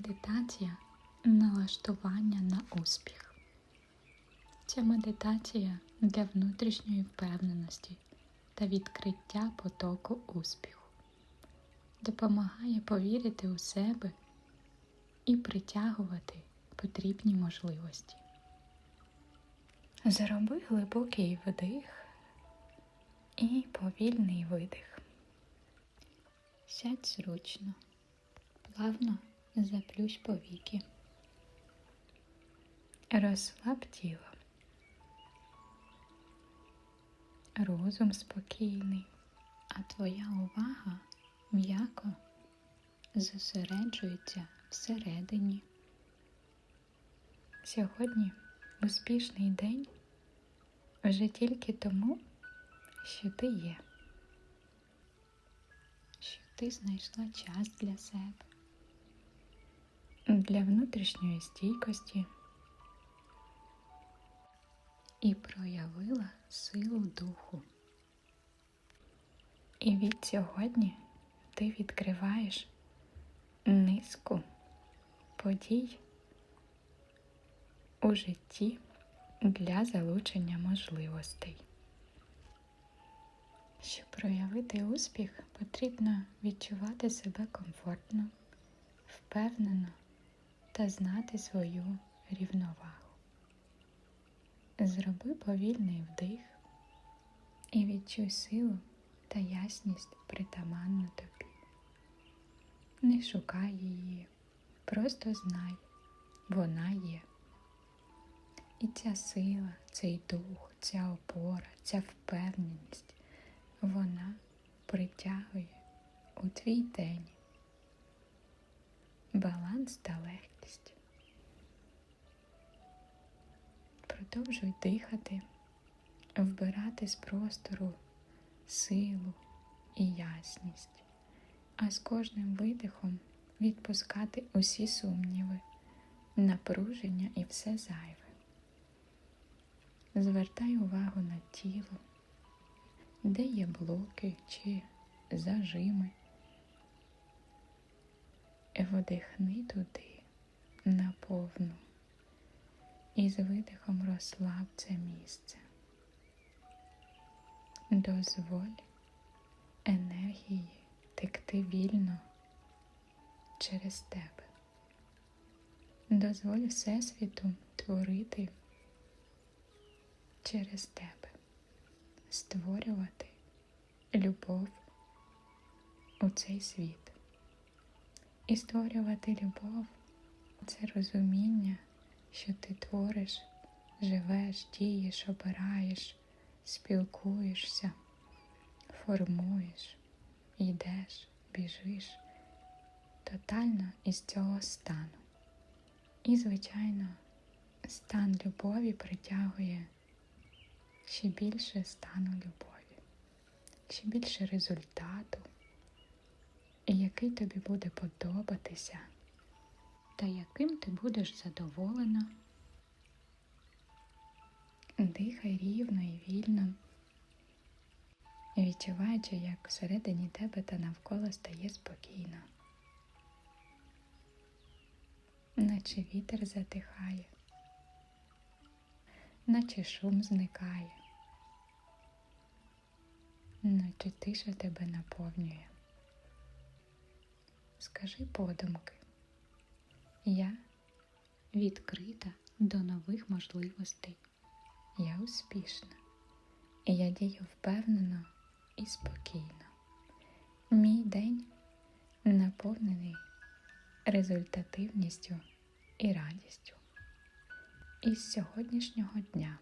медитація налаштування на успіх. Ця медитація для внутрішньої впевненості та відкриття потоку успіху. Допомагає повірити у себе і притягувати потрібні можливості. Зроби глибокий вдих і повільний видих. Сядь зручно, плавно заплющ повіки. Розслаб тіло. Розум спокійний, а твоя увага м'яко зосереджується всередині. Сьогодні успішний день вже тільки тому, що ти є, що ти знайшла час для себе, для внутрішньої стійкості і проявила силу духу. І від сьогодні ти відкриваєш низку подій у житті для залучення можливостей. Щоб проявити успіх, потрібно відчувати себе комфортно, впевнено та знати свою рівновагу. Зроби повільний вдих і відчуй силу та ясність притаманну тобі. Не шукай її, просто знай, вона є. І ця сила, цей дух, ця опора, ця впевненість, вона притягує у твій день баланс легкість. Продовжуй дихати, вбирати з простору силу і ясність, а з кожним видихом відпускати усі сумніви, напруження і все зайве. Звертай увагу на тіло, де є блоки чи зажими. Вдихни туди наповну і з видихом розслаб це місце. Дозволь енергії текти вільно через тебе. Дозволь Всесвіту творити через тебе, створювати любов у цей світ. І створювати любов це розуміння, що ти твориш, живеш, дієш, обираєш, спілкуєшся, формуєш, йдеш, біжиш тотально із цього стану. І, звичайно, стан любові притягує ще більше стану любові, ще більше результату, який тобі буде подобатися, та яким ти будеш задоволена. Дихай рівно і вільно, відчуваючи, як всередині тебе та навколо стає спокійно, наче вітер затихає, наче шум зникає, наче тиша тебе наповнює. Скажи подумки, я відкрита до нових можливостей. Я успішна, я дію впевнено і спокійно. Мій день наповнений результативністю і радістю. І з сьогоднішнього дня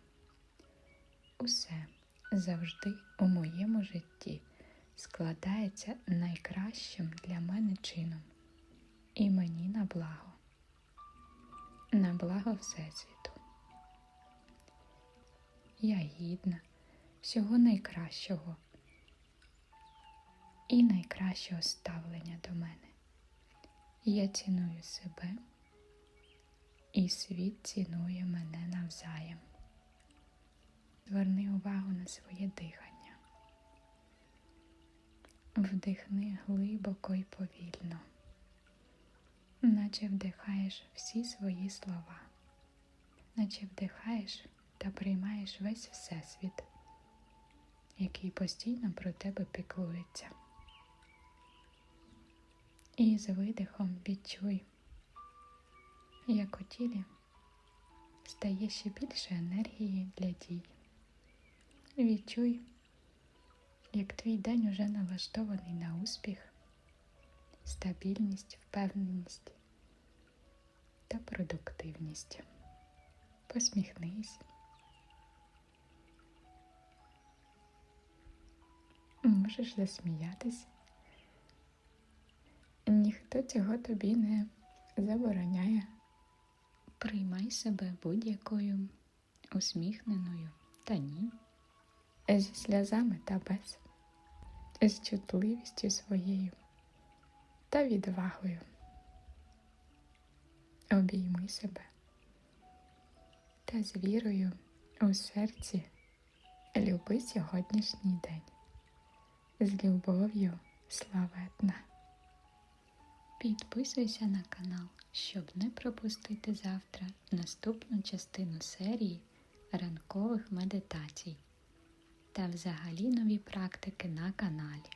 усе завжди у моєму житті складається найкращим для мене чином і мені на благо, на благо Всесвіту. Я гідна всього найкращого і найкращого ставлення до мене. Я ціную себе, і світ цінує мене навзаєм. Зверни увагу на своє дихання. Вдихни глибоко і повільно. наче вдихаєш всі свої слова, наче вдихаєш та приймаєш весь Всесвіт, який постійно про тебе піклується. І з видихом відчуй, як у тілі стає ще більше енергії для дій. Відчуй, як твій день уже налаштований на успіх, стабільність, впевненість та продуктивність. Посміхнись. Можеш засміятись. Ніхто цього тобі не забороняє. Приймай себе будь-якою усміхненою та ні, зі сльозами та без, з чутливістю своєю та відвагою. Обійми себе та з вірою у серці люби сьогоднішній день. З любов'ю славетна. Підписуйся на канал, щоб не пропустити завтра наступну частину серії ранкових медитацій та взагалі нові практики на каналі.